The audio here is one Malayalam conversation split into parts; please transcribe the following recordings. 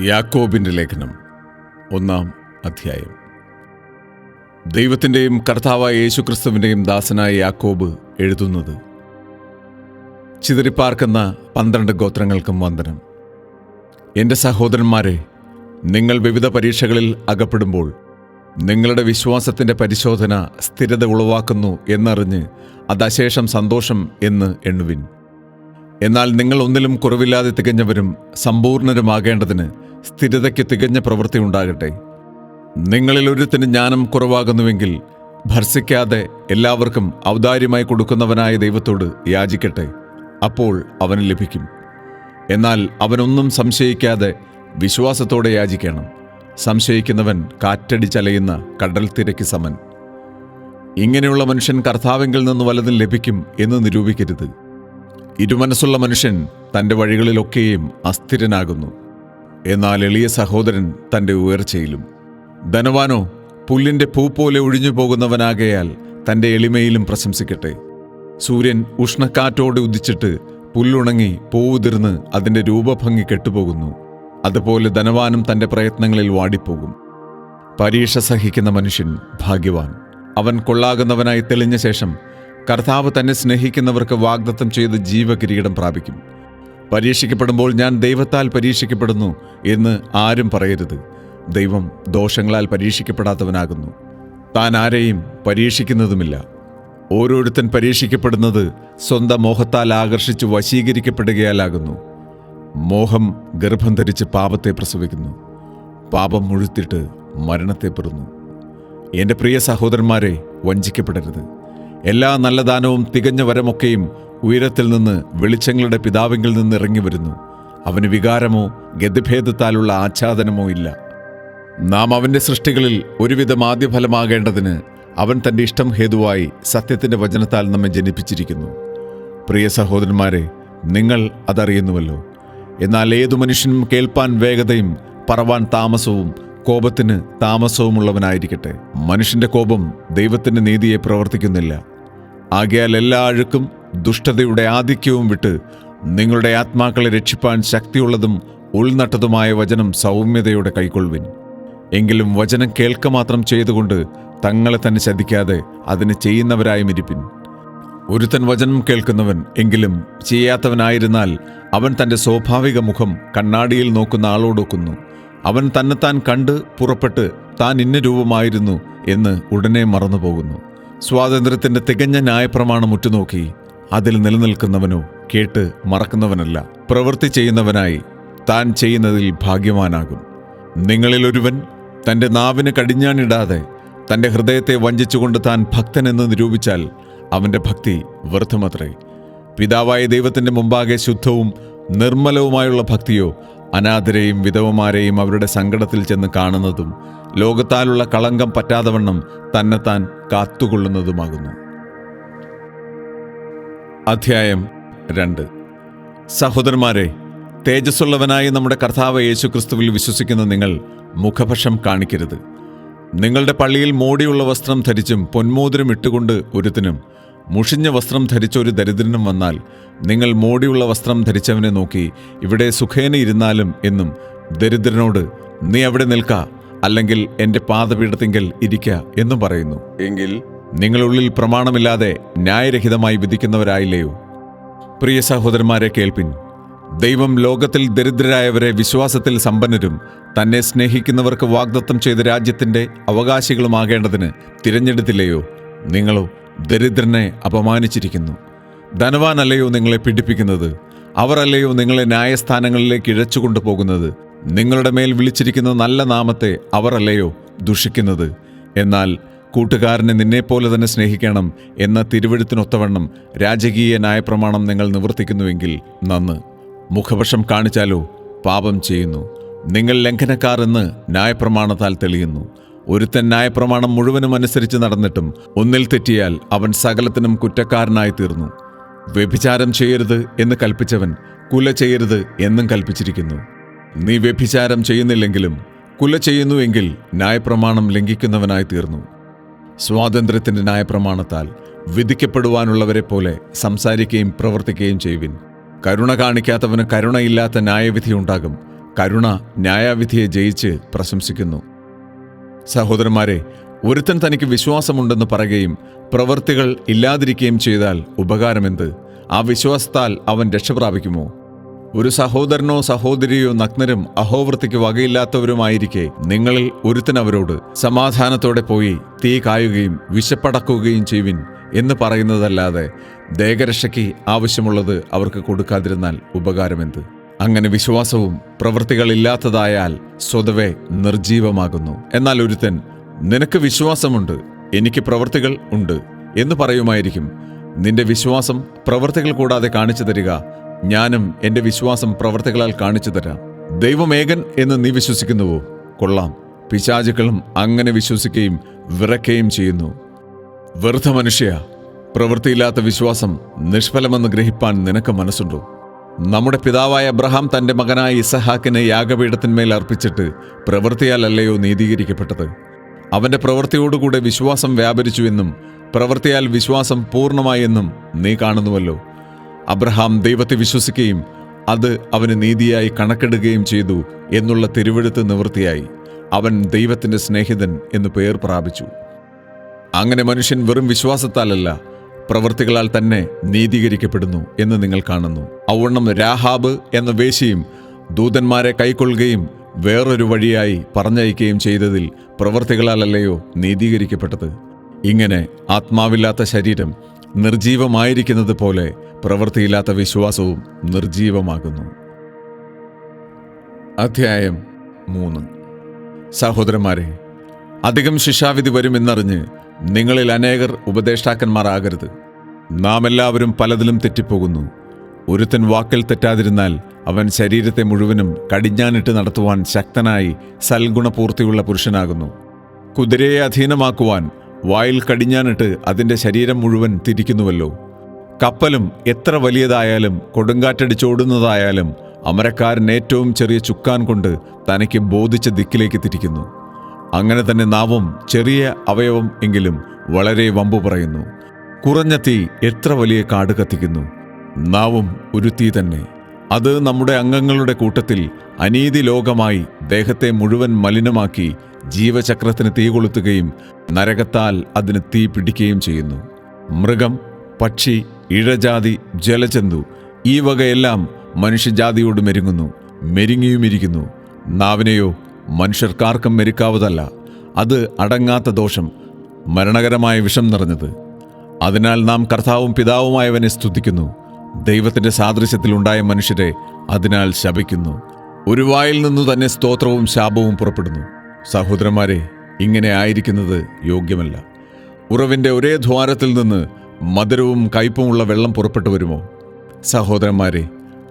യാക്കോബിന്റെ ലേഖനം ഒന്നാം അധ്യായം. ദൈവത്തിന്റെയും കർത്താവായ യേശുക്രിസ്തുവിന്റെയും ദാസനായ യാക്കോബ് എഴുതുന്നത് ചിതറിപ്പാർക്കുന്ന പന്ത്രണ്ട് ഗോത്രങ്ങൾക്കും വന്ദനം. എന്റെ സഹോദരന്മാരെ നിങ്ങൾ വിവിധ പരീക്ഷകളിൽ അകപ്പെടുമ്പോൾ നിങ്ങളുടെ വിശ്വാസത്തിന്റെ പരിശോധന സ്ഥിരത ഉളവാക്കുന്നു എന്നറിഞ്ഞ് അത് അശേഷം സന്തോഷം എന്ന് എണ്ണുവിൻ. എന്നാൽ നിങ്ങൾ ഒന്നിലും കുറവില്ലാതെ തികഞ്ഞവരും സമ്പൂർണരുമാകേണ്ടതിന് സ്ഥിരതയ്ക്ക് തികഞ്ഞ പ്രവൃത്തി ഉണ്ടാകട്ടെ. നിങ്ങളിൽ ഒരുത്തിന് ജ്ഞാനം കുറവാകുന്നുവെങ്കിൽ ഭർസിക്കാതെ എല്ലാവർക്കും ഔദാര്യമായി കൊടുക്കുന്നവനായ ദൈവത്തോട് യാചിക്കട്ടെ. അപ്പോൾ അവന് ലഭിക്കും. എന്നാൽ അവനൊന്നും സംശയിക്കാതെ വിശ്വാസത്തോടെ യാചിക്കണം. സംശയിക്കുന്നവൻ കാറ്റടിച്ചലയുന്ന കടൽ തിരക്ക് സമൻ. ഇങ്ങനെയുള്ള മനുഷ്യൻ കർത്താവെങ്കിൽ നിന്ന് വലതും ലഭിക്കും എന്ന് നിരൂപിക്കരുത്. ഇരുമനസ്സുള്ള മനുഷ്യൻ തന്റെ വഴികളിലൊക്കെയും അസ്ഥിരനാകുന്നു. എന്നാൽ എളിയ സഹോദരൻ തന്റെ ഉയർച്ചയിലും ധനവാനോ പുല്ലിന്റെ പൂ പോലെ ഒഴിഞ്ഞു പോകുന്നവനാകയാൽ തന്റെ എളിമയിലും പ്രശംസിക്കട്ടെ. സൂര്യൻ ഉഷ്ണക്കാറ്റോടെ ഉദിച്ചിട്ട് പുല്ലുണങ്ങി പൂവുതിർന്ന് അതിന്റെ രൂപഭംഗി കെട്ടുപോകുന്നു. അതുപോലെ ധനവാനും തന്റെ പ്രയത്നങ്ങളിൽ വാടിപ്പോകും. പരീക്ഷ സഹിക്കുന്ന മനുഷ്യൻ ഭാഗ്യവാൻ. അവൻ കൊള്ളാകുന്നവനായി തെളിഞ്ഞ ശേഷം കർത്താവ് തന്നെ സ്നേഹിക്കുന്നവർക്ക് വാഗ്ദത്തം ചെയ്ത് ജീവകിരീടം പ്രാപിക്കും. പരീക്ഷിക്കപ്പെടുമ്പോൾ ഞാൻ ദൈവത്താൽ പരീക്ഷിക്കപ്പെടുന്നു എന്ന് ആരും പറയരുത്. ദൈവം ദോഷങ്ങളാൽ പരീക്ഷിക്കപ്പെടാത്തവനാകുന്നു. താൻ ആരെയും പരീക്ഷിക്കുന്നതുമില്ല. ഓരോരുത്തൻ പരീക്ഷിക്കപ്പെടുന്നത് സ്വന്തം മോഹത്താൽ ആകർഷിച്ച് വശീകരിക്കപ്പെടുകയാലാകുന്നു. മോഹം ഗർഭം ധരിച്ച് പാപത്തെ പ്രസവിക്കുന്നു. പാപം മുഴുത്തിട്ട് മരണത്തെ പെറുന്നു. എന്റെ പ്രിയ സഹോദരന്മാരെ വഞ്ചിക്കപ്പെടരുത്. എല്ലാ നല്ല ദാനവും തികഞ്ഞ വരമൊക്കെയും ഉയരത്തിൽ നിന്ന് വെളിച്ചങ്ങളുടെ പിതാവെങ്കിൽ നിന്ന് ഇറങ്ങി വരുന്നു. അവന് വികാരമോ ഗതിഭേദത്താലുള്ള ആച്ഛാദനമോ ഇല്ല. നാം അവന്റെ സൃഷ്ടികളിൽ ഒരുവിധം ആദ്യഫലമാകേണ്ടതിന് അവൻ തന്റെ ഇഷ്ടം ഹേതുവായി സത്യത്തിന്റെ വചനത്താൽ നമ്മെ ജനിപ്പിച്ചിരിക്കുന്നു. പ്രിയ സഹോദരന്മാരെ നിങ്ങൾ അതറിയുന്നുവല്ലോ. എന്നാൽ ഏതു മനുഷ്യനും കേൾപ്പാൻ വേഗതയും പറവാൻ താമസവും കോപത്തിന് താമസവുമുള്ളവനായിരിക്കട്ടെ. മനുഷ്യന്റെ കോപം ദൈവത്തിന്റെ നീതിയെ പ്രവർത്തിക്കുന്നില്ല. ആകയാൽ എല്ലാ അഴുക്കും ദുഷ്ടതയുടെ ആധിക്യവും വിട്ട് നിങ്ങളുടെ ആത്മാക്കളെ രക്ഷിപ്പാൻ ശക്തിയുള്ളതും ഉൾനട്ടതുമായ വചനം സൗമ്യതയോടെ കൈക്കൊള്ളുവിൻ. എങ്കിലും വചനം കേൾക്ക മാത്രം ചെയ്തുകൊണ്ട് തങ്ങളെ തന്നെ ശ്രദ്ധിക്കാതെ അതിന് ചെയ്യുന്നവരായും ഇരിപ്പിൻ ഒരുത്തൻ വചനം കേൾക്കുന്നവൻ എങ്കിലും ചെയ്യാത്തവനായിരുന്നാൽ അവൻ തന്റെ സ്വാഭാവിക മുഖം കണ്ണാടിയിൽ നോക്കുന്ന ആളോടൊക്കുന്നു അവൻ തന്നെത്താൻ കണ്ട് പുറപ്പെട്ട് താൻ ഇന്ന രൂപമായിരുന്നു എന്ന് ഉടനെ മറന്നുപോകുന്നു. സ്വാതന്ത്ര്യത്തിന്റെ തികഞ്ഞ ന്യായപ്രമാണം ഉറ്റുനോക്കി അതിൽ നിലനിൽക്കുന്നവനോ കേട്ട് മറക്കുന്നവനല്ല. പ്രവൃത്തി ചെയ്യുന്നവനായി താൻ ചെയ്യുന്നതിൽ ഭാഗ്യവാനാകും. നിങ്ങളിൽ ഒരുവൻ തന്റെ നാവിന് കടിഞ്ഞാണിടാതെ തന്റെ ഹൃദയത്തെ വഞ്ചിച്ചുകൊണ്ട് താൻ ഭക്തനെന്ന് നിരൂപിച്ചാൽ അവന്റെ ഭക്തി വ്യർത്ഥമത്രേ. പിതാവായ ദൈവത്തിന്റെ മുമ്പാകെ ശുദ്ധവും നിർമ്മലവുമായുള്ള ഭക്തിയോ അനാഥരെയും വിധവമാരെയും അവരുടെ സങ്കടത്തിൽ ചെന്ന് കാണുന്നതും ലോകത്താലുള്ള കളങ്കം പറ്റാതവണ്ണം തന്നെത്താൻ കാത്തുകൊള്ളുന്നതുമാകുന്നു. അധ്യായം രണ്ട്. സഹോദരന്മാരെ തേജസ്സുള്ളവനായ നമ്മുടെ കർത്താവ് യേശുക്രിസ്തുവിൽ വിശ്വസിക്കുന്ന നിങ്ങൾ മുഖപക്ഷം കാണിക്കരുത്. നിങ്ങളുടെ പള്ളിയിൽ മോടിയുള്ള വസ്ത്രം ധരിച്ചും പൊന്മോതിരം ഇട്ടുകൊണ്ട് ഒരുത്തിനും മുഷിഞ്ഞ വസ്ത്രം ധരിച്ച ഒരു ദരിദ്രനും വന്നാൽ നിങ്ങൾ മോടിയുള്ള വസ്ത്രം ധരിച്ചവനെ നോക്കി ഇവിടെ സുഖേന ഇരുന്നാലും എന്നും ദരിദ്രനോട് നീ അവിടെ നിൽക്ക അല്ലെങ്കിൽ എന്റെ പാദപീഠത്തിങ്കൽ ഇരിക്ക എന്നും പറയുന്നു. എങ്കിൽ നിങ്ങളുള്ളിൽ പ്രമാണമില്ലാതെ ന്യായരഹിതമായി വിധിക്കുന്നവരായില്ലയോ? പ്രിയ സഹോദരന്മാരെ കേൾപ്പിൻ. ദൈവം ലോകത്തിൽ ദരിദ്രരായവരെ വിശ്വാസത്തിൽ സമ്പന്നരും തന്നെ സ്നേഹിക്കുന്നവർക്ക് വാഗ്ദത്തം ചെയ്ത രാജ്യത്തിന്റെ അവകാശികളുമാകേണ്ടതിന് തിരഞ്ഞെടുത്തില്ലയോ? നിങ്ങളോ ദരിദ്രനെ അപമാനിച്ചിരിക്കുന്നു. ധനവാനല്ലയോ നിങ്ങളെ പീഡിപ്പിക്കുന്നത്? അവരല്ലയോ നിങ്ങളെ ന്യായസ്ഥാനങ്ങളിലേക്ക് ഇഴച്ചുകൊണ്ടു പോകുന്നത് നിങ്ങളുടെ മേൽ വിളിച്ചിരിക്കുന്ന നല്ല നാമത്തെ അവരല്ലയോ ദുഷിക്കുന്നത്? എന്നാൽ കൂട്ടുകാരനെ നിന്നെപ്പോലെ തന്നെ സ്നേഹിക്കണം എന്ന തിരുവഴുത്തിനൊത്തവണ്ണം രാജകീയ ന്യായപ്രമാണം നിങ്ങൾ നിവർത്തിക്കുന്നുവെങ്കിൽ നന്ന്. മുഖപക്ഷം കാണിച്ചാലോ? പാപം ചെയ്യുന്നു. നിങ്ങൾ ലംഘനക്കാർ എന്ന് ന്യായപ്രമാണത്താൽ തെളിയുന്നു. ഒരുത്തൻ ന്യായപ്രമാണം മുഴുവനും അനുസരിച്ച് നടന്നിട്ടും ഒന്നിൽ തെറ്റിയാൽ അവൻ സകലത്തിനും കുറ്റക്കാരനായി തീർന്നു. വ്യഭിചാരം ചെയ്യരുത് എന്ന് കൽപ്പിച്ചവൻ കുല ചെയ്യരുത് എന്നും കൽപ്പിച്ചിരിക്കുന്നു. നീ വ്യഭിചാരം ചെയ്യുന്നില്ലെങ്കിലും കുല ചെയ്യുന്നുവെങ്കിൽ ന്യായപ്രമാണം ലംഘിക്കുന്നവനായി തീർന്നു. സ്വാതന്ത്ര്യത്തിന്റെ ന്യായപ്രമാണത്താൽ വിധിക്കപ്പെടുവാനുള്ളവരെ പോലെ സംസാരിക്കുകയും പ്രവർത്തിക്കുകയും ചെയ്യുവിൻ. കരുണ കാണിക്കാത്തവന് കരുണയില്ലാത്ത ന്യായവിധി ഉണ്ടാകും. കരുണ ന്യായവിധിയെ ജയിച്ച് പ്രശംസിക്കുന്നു. സഹോദരന്മാരെ ഒരുത്തൻ തനിക്ക് വിശ്വാസമുണ്ടെന്ന് പറയുകയും പ്രവൃത്തികൾ ഇല്ലാതിരിക്കുകയും ചെയ്താൽ ഉപകാരമെന്ത്? ആ വിശ്വാസത്താൽ അവൻ രക്ഷപ്രാപിക്കുമോ? ഒരു സഹോദരനോ സഹോദരിയോ നഗ്നരും അഹോവൃത്തിക്ക് വകയില്ലാത്തവരുമായിരിക്കെ നിങ്ങളിൽ ഒരുത്തൻ അവരോട് സമാധാനത്തോടെ പോയി തീ കായുകയും വിശപ്പടക്കുകയും ചെയ്യുവിൻ എന്ന് പറയുന്നതല്ലാതെ ദേഹരക്ഷയ്ക്ക് ആവശ്യമുള്ളത് അവർക്ക് കൊടുക്കാതിരുന്നാൽ ഉപകാരമെന്ത്? അങ്ങനെ വിശ്വാസവും പ്രവൃത്തികളില്ലാത്തതായാൽ സ്വതവേ നിർജീവമാകുന്നു എന്നാൽ ഒരുത്തൻ നിനക്ക് വിശ്വാസമുണ്ട് എനിക്ക് പ്രവൃത്തികൾ ഉണ്ട് എന്ന് പറയുമായിരിക്കും. നിന്റെ വിശ്വാസം പ്രവൃത്തികൾ കൂടാതെ കാണിച്ചു തരിക ഞാനും എന്റെ വിശ്വാസം പ്രവർത്തികളാൽ കാണിച്ചു തരാം. ദൈവമേകൻ എന്ന് നീ വിശ്വസിക്കുന്നുവോ? കൊള്ളാം. പിശാചുക്കളും അങ്ങനെ വിശ്വസിക്കുകയും വിറയ്ക്കുകയും ചെയ്യുന്നു. വെറുതെ മനുഷ്യ പ്രവൃത്തിയില്ലാത്ത വിശ്വാസം നിഷ്ഫലമെന്ന് ഗ്രഹിപ്പാൻ നിനക്ക് മനസ്സുണ്ടോ? നമ്മുടെ പിതാവായ അബ്രഹാം തന്റെ മകനായ ഇസഹാക്കിനെ യാഗപീഠത്തിന്മേൽ അർപ്പിച്ചിട്ട് പ്രവൃത്തിയാലല്ലയോ നീതീകരിക്കപ്പെട്ടത്? അവന്റെ പ്രവൃത്തിയോടുകൂടെ വിശ്വാസം വ്യാപരിച്ചു എന്നും പ്രവൃത്തിയാൽ വിശ്വാസം പൂർണമായെന്നും നീ കാണുന്നുവല്ലോ. അബ്രഹാം ദൈവത്തെ വിശ്വസിക്കുകയും അത് അവന് നീതിയായി കണക്കെടുക്കുകയും ചെയ്തു എന്നുള്ള തിരുവെഴുത്ത് നിവൃത്തിയായി. അവൻ ദൈവത്തിന്റെ സ്നേഹിതൻ എന്ന് പേർ പ്രാപിച്ചു. അങ്ങനെ മനുഷ്യൻ വെറും വിശ്വാസത്താലല്ല പ്രവൃത്തികളാൽ തന്നെ നീതീകരിക്കപ്പെടുന്നു എന്ന് നിങ്ങൾ കാണുന്നു. ഔവണ്ണം രാഹാബ് എന്ന വേശിയും ദൂതന്മാരെ കൈക്കൊള്ളുകയും വേറൊരു വഴിയായി പറഞ്ഞയക്കുകയും ചെയ്തതിൽ പ്രവൃത്തികളാലല്ലയോ നീതീകരിക്കപ്പെട്ടത്. ഇങ്ങനെ ആത്മാവില്ലാത്ത ശരീരം നിർജീവമായിരിക്കുന്നത് പോലെ പ്രവൃത്തിയില്ലാത്ത വിശ്വാസവും നിർജീവമാകുന്നു. അധ്യായം മൂന്ന്. സഹോദരന്മാരെ അധികം ശിക്ഷാവിധി വരുമെന്നറിഞ്ഞ് നിങ്ങളിൽ അനേകർ ഉപദേഷ്ടാക്കന്മാരാകരുത്. നാം എല്ലാവരും പലതിലും തെറ്റിപ്പോകുന്നു. ഒരുത്തൻ വാക്കിൽ തെറ്റാതിരുന്നാൽ അവൻ ശരീരത്തെ മുഴുവനും കടിഞ്ഞാനിട്ട് നടത്തുവാൻ ശക്തനായി സൽഗുണപൂർത്തിയുള്ള പുരുഷനാകുന്നു. കുതിരയെ അധീനമാക്കുവാൻ വായിൽ കടിഞ്ഞാനിട്ട് അതിന്റെ ശരീരം മുഴുവൻ തിരിക്കുന്നുവല്ലോ. കപ്പലും എത്ര വലിയതായാലും കൊടുങ്കാറ്റടിച്ചോടുന്നതായാലും അമരക്കാരൻ ഏറ്റവും ചെറിയ ചുക്കാൻ കൊണ്ട് തനിക്ക് ബോധിച്ച ദിക്കിലേക്ക് തിരിക്കുന്നു. അങ്ങനെ തന്നെ നാവും ചെറിയ അവയവം എങ്കിലും വളരെ വമ്പു പറയുന്നു. കുറഞ്ഞ തീ എത്ര വലിയ കാട് കത്തിക്കുന്നു. നാവും ഒരു തീ തന്നെ. അത് നമ്മുടെ അംഗങ്ങളുടെ കൂട്ടത്തിൽ അനീതി ലോകമായി ദേഹത്തെ മുഴുവൻ മലിനമാക്കി ജീവചക്രത്തിന് തീ കൊളുത്തുകയും നരകത്താൽ അതിന് തീ പിടിക്കുകയും ചെയ്യുന്നു. മൃഗം പക്ഷി ഇഴജാതി ജലചന്തു ഈ വകയെല്ലാം മനുഷ്യജാതിയോട് മെരുങ്ങുന്നു മെരുങ്ങിയുമിരിക്കുന്നു. നാവിനെയോ മനുഷ്യർക്കാർക്കും മെരുക്കാവതല്ല. അത് അടങ്ങാത്ത ദോഷം മരണകരമായ വിഷം നിറഞ്ഞത്. അതിനാൽ നാം കർത്താവും പിതാവുമായവനെ സ്തുതിക്കുന്നു. ദൈവത്തിന്റെ സാദൃശ്യത്തിലുണ്ടായ മനുഷ്യരെ അതിനാൽ ശപിക്കുന്നു. ഒരു വായിൽ നിന്നു തന്നെ സ്തോത്രവും ശാപവും പുറപ്പെടുന്നു. സഹോദരന്മാരെ ഇങ്ങനെ ആയിരിക്കുന്നത് യോഗ്യമല്ല. ഉറവിന്റെ ഒരേ ദ്വാരത്തിൽ നിന്ന് മധുരവും കയ്പുമുള്ള വെള്ളം പുറപ്പെട്ടു വരുമോ? സഹോദരന്മാരെ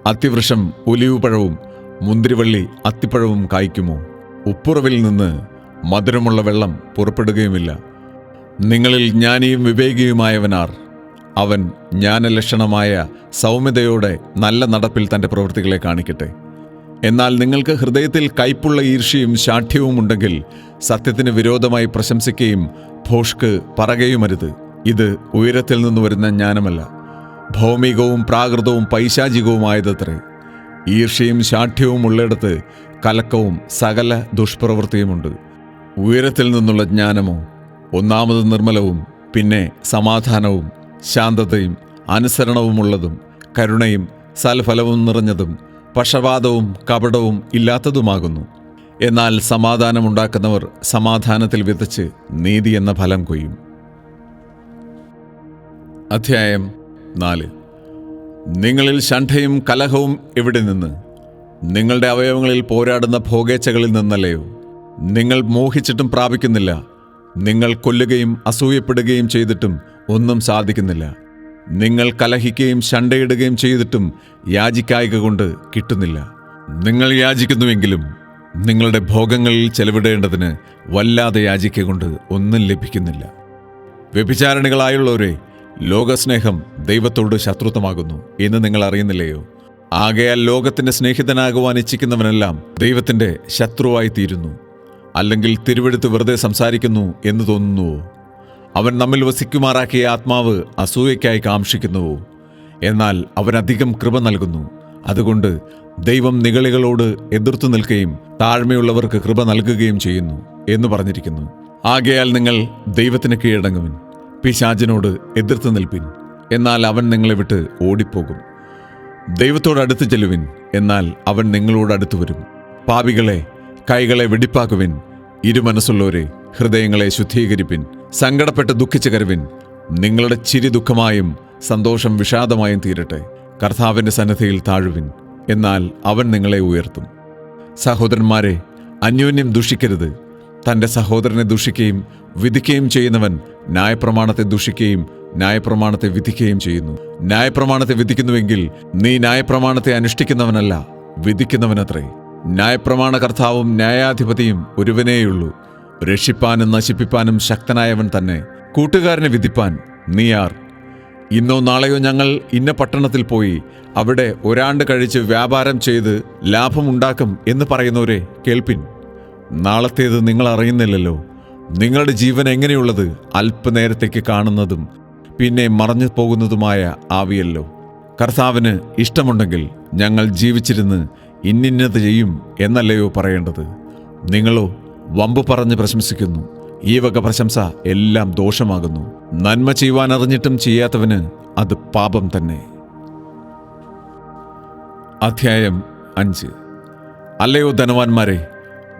അത്തിവൃക്ഷം ഒലിവ് പഴവും മുന്തിരിവള്ളി അത്തിപ്പഴവും കായ്ക്കുമോ? ഉപ്പുറവിൽ നിന്ന് മധുരമുള്ള വെള്ളം പുറപ്പെടുകയുമില്ല. നിങ്ങളിൽ ജ്ഞാനിയും വിവേകിയുമായവനാർ. അവൻ ജ്ഞാനലക്ഷണമായ സൗമ്യതയോടെ നല്ല നടപ്പിൽ തന്റെ പ്രവൃത്തികളെ കാണിക്കട്ടെ. എന്നാൽ നിങ്ങൾക്ക് ഹൃദയത്തിൽ കയ്പുള്ള ഈർഷ്യയും ശാഠ്യവും ഉണ്ടെങ്കിൽ സത്യത്തിന് വിരോധമായി പ്രശംസിക്കുകയും ഭോഷ്ക്ക് പറയുകയുമരുത് ഇത് ഉയരത്തിൽ നിന്ന് വരുന്ന ജ്ഞാനമല്ല. ഭൗമികവും പ്രാകൃതവും പൈശാചികവുമായതത്രേ. ഈർഷ്യയും ശാഠ്യവും ഉള്ളിടത്ത് കലക്കവും സകല ദുഷ്പ്രവൃത്തിയുമുണ്ട്. ഉയരത്തിൽ നിന്നുള്ള ജ്ഞാനമോ ഒന്നാമത് നിർമ്മലവും പിന്നെ സമാധാനവും ശാന്തതയും അനുസരണവുമുള്ളതും കരുണയും സൽഫലവും നിറഞ്ഞതും പക്ഷപാതവും കപടവും ഇല്ലാത്തതുമാകുന്നു. എന്നാൽ സമാധാനമുണ്ടാക്കുന്നവർ സമാധാനത്തിൽ വിതച്ച് നീതി എന്ന ഫലം കൊയ്യും. അധ്യായം നാല്. നിങ്ങളിൽ ശണ്ഠയും കലഹവും എവിടെ നിന്ന്? നിങ്ങളുടെ അവയവങ്ങളിൽ പോരാടുന്ന ഭോഗേച്ഛകളിൽ നിന്നല്ലയോ? നിങ്ങൾ മോഹിച്ചിട്ടും പ്രാപിക്കുന്നില്ല. നിങ്ങൾ കൊല്ലുകയും അസൂയപ്പെടുകയും ചെയ്തിട്ടും ഒന്നും സാധിക്കുന്നില്ല. നിങ്ങൾ കലഹിക്കുകയും ശണ്ടയിടുകയും ചെയ്തിട്ടും യാചിക്കായിക കൊണ്ട് കിട്ടുന്നില്ല. നിങ്ങൾ യാചിക്കുന്നുവെങ്കിലും നിങ്ങളുടെ ഭോഗങ്ങളിൽ ചെലവിടേണ്ടതിന് വല്ലാതെ യാചിക്ക കൊണ്ട് ഒന്നും ലഭിക്കുന്നില്ല. വ്യഭിചാരണികളായുള്ളവരെ ലോകസ്നേഹം ദൈവത്തോട് ശത്രുത്വമാകുന്നു എന്ന് നിങ്ങൾ അറിയുന്നില്ലയോ? ആകയാൽ ലോകത്തിന്റെ സ്നേഹിതനാകുവാൻ ഇച്ഛിക്കുന്നവനെല്ലാം ദൈവത്തിന്റെ ശത്രുവായി തീരുന്നു അല്ലെങ്കിൽ തിരുവെടുത്ത് വെറുതെ സംസാരിക്കുന്നു എന്ന് തോന്നുന്നുവോ? അവൻ നമ്മിൽ വസിക്കുമാറാക്കിയ ആത്മാവ് അസൂയയ്ക്കായി കാംക്ഷിക്കുന്നുവോ? എന്നാൽ അവൻ അധികം കൃപ നൽകുന്നു. അതുകൊണ്ട് ദൈവം നിഗളികളോട് എതിർത്തു നിൽക്കുകയും താഴ്മയുള്ളവർക്ക് കൃപ നൽകുകയും ചെയ്യുന്നു എന്ന് പറഞ്ഞിരിക്കുന്നു. ആകയാൽ നിങ്ങൾ ദൈവത്തിന് കീഴടങ്ങുവിൻ. പിശാചിനോട് എതിർത്ത് നിൽപ്പിൻ എന്നാൽ അവൻ നിങ്ങളെ വിട്ട് ഓടിപ്പോകും. ദൈവത്തോടടുത്ത് ചെല്ലുവിൻ എന്നാൽ അവൻ നിങ്ങളോടടുത്ത് വരും. പാപികളെ കൈകളെ വെടിപ്പാക്കുവിൻ ഇരുമനസ്സുള്ളവരെ ഹൃദയങ്ങളെ ശുദ്ധീകരിപ്പിൻ സങ്കടപ്പെട്ട് ദുഃഖിച്ചു കരുവിൻ. നിങ്ങളുടെ ചിരി ദുഃഖമായും സന്തോഷം വിഷാദമായും തീരട്ടെ. കർത്താവിന്റെ സന്നദ്ധയിൽ താഴുവിൻ എന്നാൽ അവൻ നിങ്ങളെ ഉയർത്തും. സഹോദരന്മാരെ അന്യോന്യം ദുഷിക്കരുത്. തന്റെ സഹോദരനെ ദുഷിക്കുകയും വിധിക്കുകയും ചെയ്യുന്നവൻ ന്യായപ്രമാണത്തെ ദുഷിക്കുകയും ന്യായപ്രമാണത്തെ വിധിക്കുകയും ചെയ്യുന്നു. ന്യായപ്രമാണത്തെ വിധിക്കുന്നുവെങ്കിൽ നീ ന്യായപ്രമാണത്തെ അനുഷ്ഠിക്കുന്നവനല്ല വിധിക്കുന്നവനത്രേ. ന്യായപ്രമാണ കർത്താവും ന്യായാധിപതിയും ഒരുവനേയുള്ളൂ. രക്ഷിപ്പാനും നശിപ്പിപ്പാനും ശക്തനായവൻ തന്നെ. കൂട്ടുകാരനെ വിധിപ്പാൻ നീ ആർ. ഇന്നോ നാളെയോ ഞങ്ങൾ ഇന്ന പട്ടണത്തിൽ പോയി അവിടെ ഒരാണ്ട് കഴിച്ച് വ്യാപാരം ചെയ്ത് ലാഭമുണ്ടാക്കും എന്ന് പറയുന്നവരെ കേൾപ്പിൻ. നാളത്തേത് നിങ്ങൾ അറിയുന്നില്ലല്ലോ. നിങ്ങളുടെ ജീവൻ എങ്ങനെയുള്ളത് അല്പനേരത്തേക്ക് കാണുന്നതും പിന്നെ മറഞ്ഞു പോകുന്നതുമായ ആവിയല്ലോ. കർത്താവിന് ഇഷ്ടമുണ്ടെങ്കിൽ ഞങ്ങൾ ജീവിച്ചിരുന്ന് ഇന്നിന്നത് ചെയ്യും എന്നല്ലയോ പറയേണ്ടത്. നിങ്ങളോ വമ്പ് പറഞ്ഞ് പ്രശംസിക്കുന്നു. ഈ വക പ്രശംസ എല്ലാം ദോഷമാകുന്നു. നന്മ ചെയ്യുവാൻ അറിഞ്ഞിട്ടും ചെയ്യാത്തവന് അത് പാപം തന്നെ. അധ്യായം അഞ്ച്. അല്ലയോ ധനവാന്മാരെ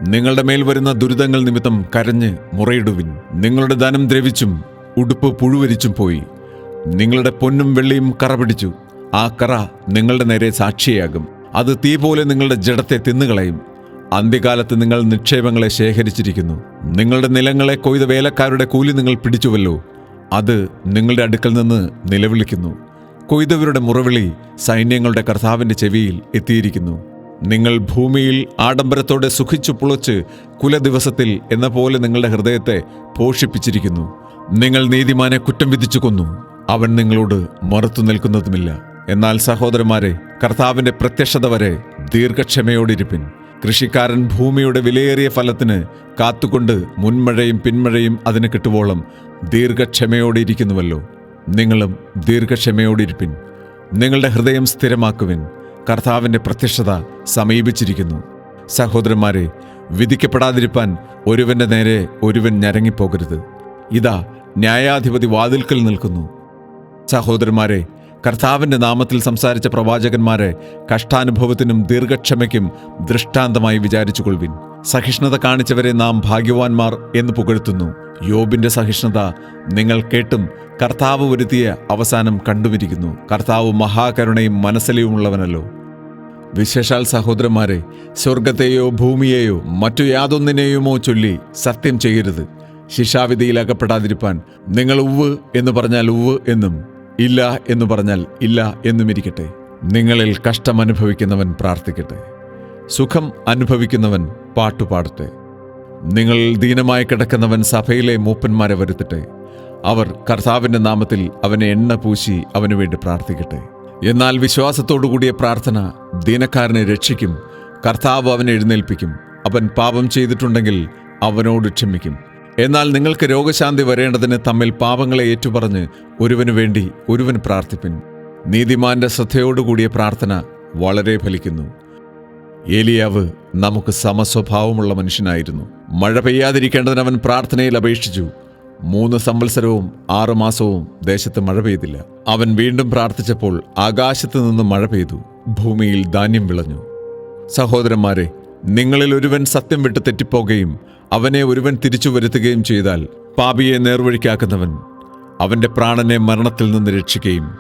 നിങ്ങളുടെ മേൽ വരുന്ന ദുരിതങ്ങൾ നിമിത്തം കരഞ്ഞ് മുറയിടുവിൻ. നിങ്ങളുടെ ധനം ദ്രവിച്ചും ഉടുപ്പ് പുഴുവരിച്ചും പോയി. നിങ്ങളുടെ പൊന്നും വെള്ളിയും കറ പിടിച്ചു. ആ കറ നിങ്ങളുടെ നേരെ സാക്ഷിയാകും. അത് തീ പോലെ നിങ്ങളുടെ ജഡത്തെ തിന്നുകളയും. അന്ത്യകാലത്ത് നിങ്ങൾ നിക്ഷേപങ്ങളെ ശേഖരിച്ചിരിക്കുന്നു. നിങ്ങളുടെ നിലങ്ങളെ കൊയ്ത വേലക്കാരുടെ കൂലി നിങ്ങൾ പിടിച്ചുവല്ലോ. അത് നിങ്ങളുടെ അടുക്കൽ നിന്ന് നിലവിളിക്കുന്നു. കൊയ്തവരുടെ മുറവിളി സൈന്യങ്ങളുടെ കർത്താവിന്റെ ചെവിയിൽ എത്തിയിരിക്കുന്നു. നിങ്ങൾ ഭൂമിയിൽ ആഡംബരത്തോടെ സുഖിച്ചു പുളച്ച് കുലദിവസത്തിൽ എന്ന പോലെ നിങ്ങളുടെ ഹൃദയത്തെ പോഷിപ്പിച്ചിരിക്കുന്നു. നിങ്ങൾ നീതിമാനെ കുറ്റം വിധിച്ചു കൊന്നു. അവൻ നിങ്ങളോട് മറുത്തു നിൽക്കുന്നതുമില്ല. എന്നാൽ സഹോദരന്മാരെ കർത്താവിന്റെ പ്രത്യക്ഷത വരെ ദീർഘക്ഷമയോടിരിപ്പിൻ. കൃഷിക്കാരൻ ഭൂമിയുടെ വിലയേറിയ ഫലത്തിന് കാത്തുകൊണ്ട് മുൻമഴയും പിന്മഴയും അതിന് കിട്ടുവോളം ദീർഘക്ഷമയോടിരിക്കുന്നുവല്ലോ. നിങ്ങളും ദീർഘക്ഷമയോടിരിപ്പിൻ. നിങ്ങളുടെ ഹൃദയം സ്ഥിരമാക്കുവിൻ. കർത്താവിന്റെ പ്രത്യക്ഷത സമീപിച്ചിരിക്കുന്നു. സഹോദരന്മാരെ വിധിക്കപ്പെടാതിരിപ്പാൻ ഒരുവന്റെ നേരെ ഒരുവൻ ഞരങ്ങിപ്പോകരുത്. ഇതാ ന്യായാധിപതി വാതിൽക്കൽ നിൽക്കുന്നു. സഹോദരന്മാരെ കർത്താവിന്റെ നാമത്തിൽ സംസാരിച്ച പ്രവാചകന്മാരെ കഷ്ടാനുഭവത്തിനും ദീർഘക്ഷമയ്ക്കും ദൃഷ്ടാന്തമായി വിചാരിച്ചുകൊള്ളുവിൻ. സഹിഷ്ണുത കാണിച്ചവരെ നാം ഭാഗ്യവാന്മാർ എന്ന് പുകഴ്ത്തുന്നു. യോബിന്റെ സഹിഷ്ണുത നിങ്ങൾ കേട്ടും കർത്താവ് വരുത്തിയ അവസാനം കണ്ടുമിരിക്കുന്നു. കർത്താവ് മഹാകരുണയും മനസ്സലിയുമുള്ളവനല്ലോ വിശേഷാൽ സഹോദരന്മാരെ സ്വർഗത്തെയോ ഭൂമിയെയോ മറ്റു യാതൊന്നിനെയുമോ ചൊല്ലി സത്യം ചെയ്യരുത്. ശിക്ഷാവിധിയിൽ അകപ്പെടാതിരിപ്പാൻ നിങ്ങൾ ഉവ് എന്ന് പറഞ്ഞാൽ ഉവ് എന്നും ഇല്ല എന്ന് പറഞ്ഞാൽ ഇല്ല എന്നും ഇരിക്കട്ടെ നിങ്ങളിൽ കഷ്ടം അനുഭവിക്കുന്നവൻ പ്രാർത്ഥിക്കട്ടെ. സുഖം അനുഭവിക്കുന്നവൻ പാട്ടുപാടട്ടെ. നിങ്ങൾ ദീനമായി കിടക്കുന്നവൻ സഭയിലെ മൂപ്പന്മാരെ വരുത്തട്ടെ. അവർ കർത്താവിന്റെ നാമത്തിൽ അവനെ എണ്ണ പൂശി അവനു വേണ്ടി പ്രാർത്ഥിക്കട്ടെ. എന്നാൽ വിശ്വാസത്തോടു കൂടിയ പ്രാർത്ഥന ദീനക്കാരനെ രക്ഷിക്കും. കർത്താവ് അവനെ എഴുന്നേൽപ്പിക്കും. അവൻ പാപം ചെയ്തിട്ടുണ്ടെങ്കിൽ അവനോട് ക്ഷമിക്കും. എന്നാൽ നിങ്ങൾക്ക് രോഗശാന്തി വരേണ്ടതിന് തമ്മിൽ പാപങ്ങളെ ഏറ്റുപറഞ്ഞ് ഒരുവന് വേണ്ടി ഒരുവൻ പ്രാർത്ഥിപ്പിൻ. നീതിമാന്റെ ശ്രദ്ധയോടുകൂടിയ പ്രാർത്ഥന വളരെ ഫലിക്കുന്നു. ഏലിയാവ് നമുക്ക് സമസ്വഭാവമുള്ള മനുഷ്യനായിരുന്നു. മഴ പെയ്യാതിരിക്കേണ്ടതിന് അവൻ പ്രാർത്ഥനയിൽ അപേക്ഷിച്ചു. മൂന്ന് സംവത്സരവും ആറു മാസവും ദേശത്ത് മഴ പെയ്തില്ല. അവൻ വീണ്ടും പ്രാർത്ഥിച്ചപ്പോൾ ആകാശത്ത് നിന്ന് മഴ പെയ്തു. ഭൂമിയിൽ ധാന്യം വിളഞ്ഞു. സഹോദരന്മാരെ നിങ്ങളിൽ ഒരുവൻ സത്യം വിട്ട് തെറ്റിപ്പോകുകയും അവനെ ഒരുവൻ തിരിച്ചു വരുത്തുകയും ചെയ്താൽ പാപിയെ നേർവഴിക്കാക്കുന്നവൻ അവന്റെ പ്രാണനെ മരണത്തിൽ നിന്ന് രക്ഷിക്കുകയും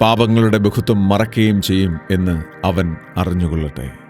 പാപങ്ങളുടെ ബഹുത്വം മറക്കുകയും ചെയ്യും എന്ന് അവൻ അറിഞ്ഞുകൊള്ളട്ടെ.